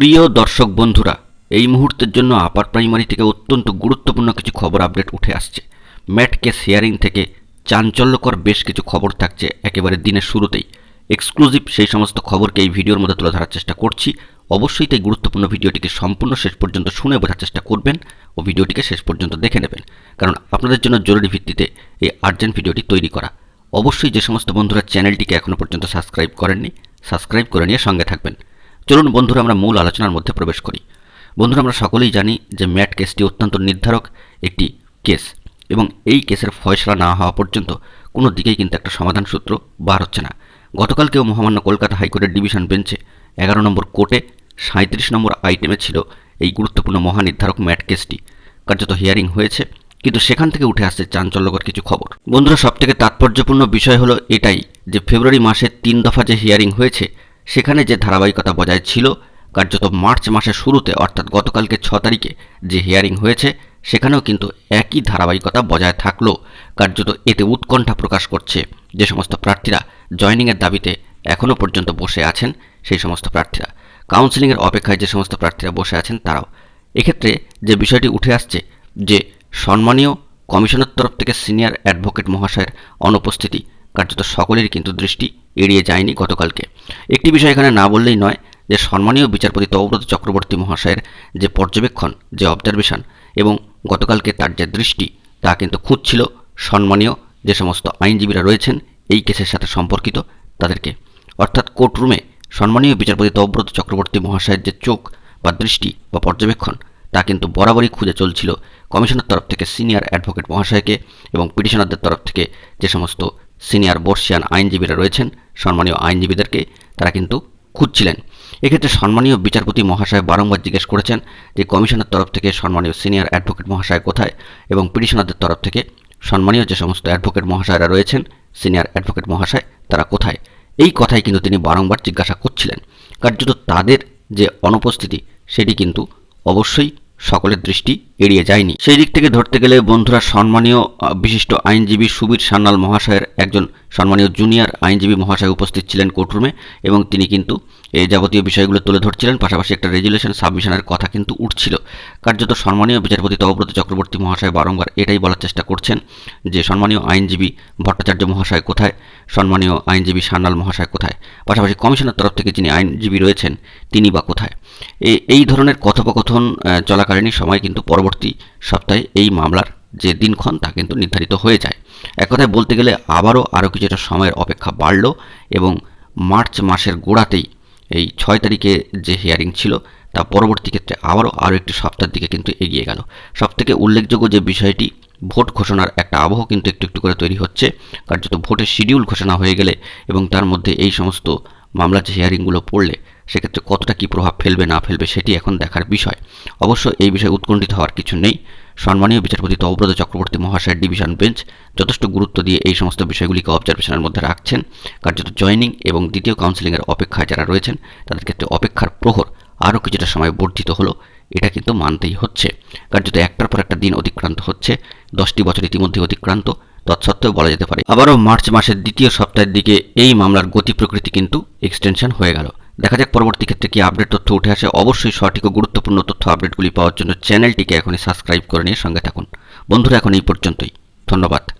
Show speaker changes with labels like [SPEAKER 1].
[SPEAKER 1] প্রিয় দর্শক বন্ধুরা, এই মুহূর্তের জন্য আপার প্রাইমারি থেকে অত্যন্ত গুরুত্বপূর্ণ কিছু খবর আপডেট উঠে আসছে। ম্যাট কেস হিয়ারিং থেকে চাঞ্চল্যকর বেশ কিছু খবর থাকছে একেবারে দিনের শুরুতেই। এক্সক্লুসিভ সেই সমস্ত খবরকে এই ভিডিওর মধ্যে তুলে ধরার চেষ্টা করছি। অবশ্যই তাই গুরুত্বপূর্ণ ভিডিওটিকে সম্পূর্ণ শেষ পর্যন্ত শুনে বোঝার চেষ্টা করবেন ও ভিডিওটিকে শেষ পর্যন্ত দেখে নেবেন। কারণ আপনাদের জন্য জরুরি ভিত্তিতে এই আর্জেন্ট ভিডিওটি তৈরি করা। অবশ্যই যে সমস্ত বন্ধুরা চ্যানেলটিকে এখনও পর্যন্ত সাবস্ক্রাইব করেননি সাবস্ক্রাইব করে নিয়ে সঙ্গে থাকবেন। চলুন বন্ধুরা, আমরা মূল আলোচনার মধ্যে প্রবেশ করি। বন্ধুরা, আমরা সকলেই জানি যে ম্যাট কেসটি অত্যন্ত নির্ধারক একটি কেস এবং এই কেসের ফয়সলা না হওয়া পর্যন্ত কোনো দিকেই কিন্তু একটা সমাধান সূত্র বার হচ্ছে না। গতকালকেও মহামান্য কলকাতা হাইকোর্টের ডিভিশন বেঞ্চে এগারো নম্বর কোর্টে সাঁত্রিশ নম্বর আইটেমে ছিল এই গুরুত্বপূর্ণ মহানির্ধারক ম্যাট কেসটি। কার্যত হিয়ারিং হয়েছে, কিন্তু সেখান থেকে উঠে আসছে চাঞ্চল্যকর কিছু খবর। বন্ধুরা, সবথেকে তাৎপর্যপূর্ণ বিষয় হলো এটাই যে ফেব্রুয়ারি মাসের তিন দফা যে হিয়ারিং হয়েছে সেখানে যে ধারাবাহিকতা বজায় ছিল, কার্যত মার্চ মাসের শুরুতে, অর্থাৎ গতকালকে ছ তারিখে যে হিয়ারিং হয়েছে, সেখানেও কিন্তু একই ধারাবাহিকতা বজায় থাকলেও কার্যত এতে উৎকণ্ঠা প্রকাশ করছে। যে সমস্ত প্রার্থীরা জয়নিংয়ের দাবিতে এখনও পর্যন্ত বসে আছেন, সেই সমস্ত প্রার্থীরা। কাউন্সিলিংয়ের অপেক্ষায় যে সমস্ত প্রার্থীরা বসে আছেন, তারাও। এক্ষেত্রে যে বিষয়টি উঠে আসছে, যে সম্মানীয় কমিশনের তরফ থেকে সিনিয়র অ্যাডভোকেট মহাশয়ের অনুপস্থিতি, কার্যত সকলেরই কিন্তু দৃষ্টি এড়িয়ে যায়নি গতকালকে। একটি বিষয় এখানে না বললেই নয় যে সম্মানীয় বিচারপতি তৌব্রত চক্রবর্তী মহাশয়ের যে পর্যবেক্ষণ, যে অবজারভেশন এবং গতকালকে তার যে দৃষ্টি, তা কিন্তু খুঁজছিল সম্মানীয় যে সমস্ত আইনজীবীরা রয়েছেন এই কেসের সাথে সম্পর্কিত তাদেরকে। অর্থাৎ কোর্টরুমে সম্মানীয় বিচারপতি তৌব্রত চক্রবর্তী মহাশয়ের যে চোখ বা দৃষ্টি বা পর্যবেক্ষণ, তা কিন্তু বরাবরই খুঁজে চলছিল কমিশনের তরফ থেকে সিনিয়র অ্যাডভোকেট মহাশয়কে এবং পিটিশনারদের তরফ থেকে যে সমস্ত সিনিয়র বর্ষিয়ান আইনজীবীরা রয়েছেন। সম্মানীয় আইনজীবীদেরকে তারা কিন্তু খুঁজছিলেন। এক্ষেত্রে সম্মানীয় বিচারপতি মহাশয় বারংবার জিজ্ঞেস করেছেন যে কমিশনের তরফ থেকে সম্মানীয় সিনিয়র অ্যাডভোকেট মহাশয় কোথায় এবং পিটিশনারদের তরফ থেকে সম্মানীয় যে সমস্ত অ্যাডভোকেট মহাশয়রা রয়েছেন, সিনিয়র অ্যাডভোকেট মহাশয় তারা কোথায়? এই কথাই কিন্তু তিনি বারংবার জিজ্ঞাসা করছিলেন। কার্যত তাদের যে অনুপস্থিতি, সেটি কিন্তু অবশ্যই সকলের দৃষ্টি এড়িয়ে যায়নি। সেই দিক থেকে ধরতে গেলে বন্ধুরা সম্মানীয় বিশিষ্ট আইনজীবী সুবীর সান্যাল মহাশয়ের একজন সম্মানীয় জুনিয়র আইনজীবী মহাশয় উপস্থিত ছিলেন কোর্টরুমে এবং তিনি কিন্তু এই যাবতীয় বিষয়গুলো তুলে ধরছিলেন, পাশাপাশি একটা রেজুলেশন সাবমিশনের কথা কিন্তু উঠছিল। কার্যত সম্মানীয় বিচারপতি তবব্রত চক্রবর্তী মহাশয় বারংবার এটাই বলার চেষ্টা করছেন যে, সম্মানীয় আইনজীবী ভট্টাচার্য মহাশয় কোথায়? সম্মানীয় আইনজীবী সান্যাল মহাশয় কোথায়? পাশাপাশি কমিশনের তরফ থেকে যিনি আইনজীবী রয়েছেন, তিনি বা কোথায়? এই ধরনের কথোপকথন চলাকালীনই সময় কিন্তু পরবর্তী সপ্তাহে এই মামলার যে দিনক্ষণ, তা কিন্তু নির্ধারিত হয়ে যায়। এক কথায় বলতে গেলে আবারও আরও কিছুটা সময়ের অপেক্ষা বাড়ল এবং মার্চ মাসের গোড়াতেই এই ছয় তারিখে যে হিয়ারিং ছিল, তা পরবর্তী ক্ষেত্রে আবারও আরও একটি সপ্তাহের দিকে কিন্তু এগিয়ে গেল। সবথেকে উল্লেখযোগ্য যে বিষয়টি, ভোট ঘোষণার একটা আবহ কিন্তু একটু একটু করে তৈরি হচ্ছে। কার্যত ভোটের শিডিউল ঘোষণা হয়ে গেলে এবং তার মধ্যে এই সমস্ত মামলার যে হিয়ারিংগুলো পড়লে, সেক্ষেত্রে কতটা কী প্রভাব ফেলবে না ফেলবে সেটি এখন দেখার বিষয়। অবশ্য এই বিষয়ে উৎকণ্ঠিত হওয়ার কিছু নেই। সম্মানীয় বিচারপতি তব্রত চক্রবর্তী মহাশয়ের ডিভিশন বেঞ্চ যথেষ্ট গুরুত্ব দিয়ে এই সমস্ত বিষয়গুলিকে অবজারভেশনের মধ্যে রাখছেন। কার্যত জয়নিং এবং দ্বিতীয় কাউন্সিলিংয়ের অপেক্ষায় যারা রয়েছেন, তাদের ক্ষেত্রে অপেক্ষার প্রহর আরও কিছুটা সময় বর্ধিত হলো, এটা কিন্তু মানতেই হচ্ছে। কার্যত একটার পর একটা দিন অতিক্রান্ত হচ্ছে, দশটি বছর ইতিমধ্যে অতিক্রান্ত, তৎসত্ত্বেও বলা যেতে পারে। আবারও মার্চ মাসের দ্বিতীয় সপ্তাহের দিকে এই মামলার গতি প্রকৃতি কিন্তু এক্সটেনশন হয়ে গেল। দেখা যাক পরবর্তী ক্ষেত্রে কি আপডেট তথ্য উঠে আসে। অবশ্যই সঠিক ও গুরুত্বপূর্ণ তথ্য আপডেটগুলি পাওয়ার জন্য চ্যানেলটিকে এখনই সাবস্ক্রাইব করে নিয়ে সঙ্গে থাকুন। বন্ধুরা, এখন এই পর্যন্তই। ধন্যবাদ।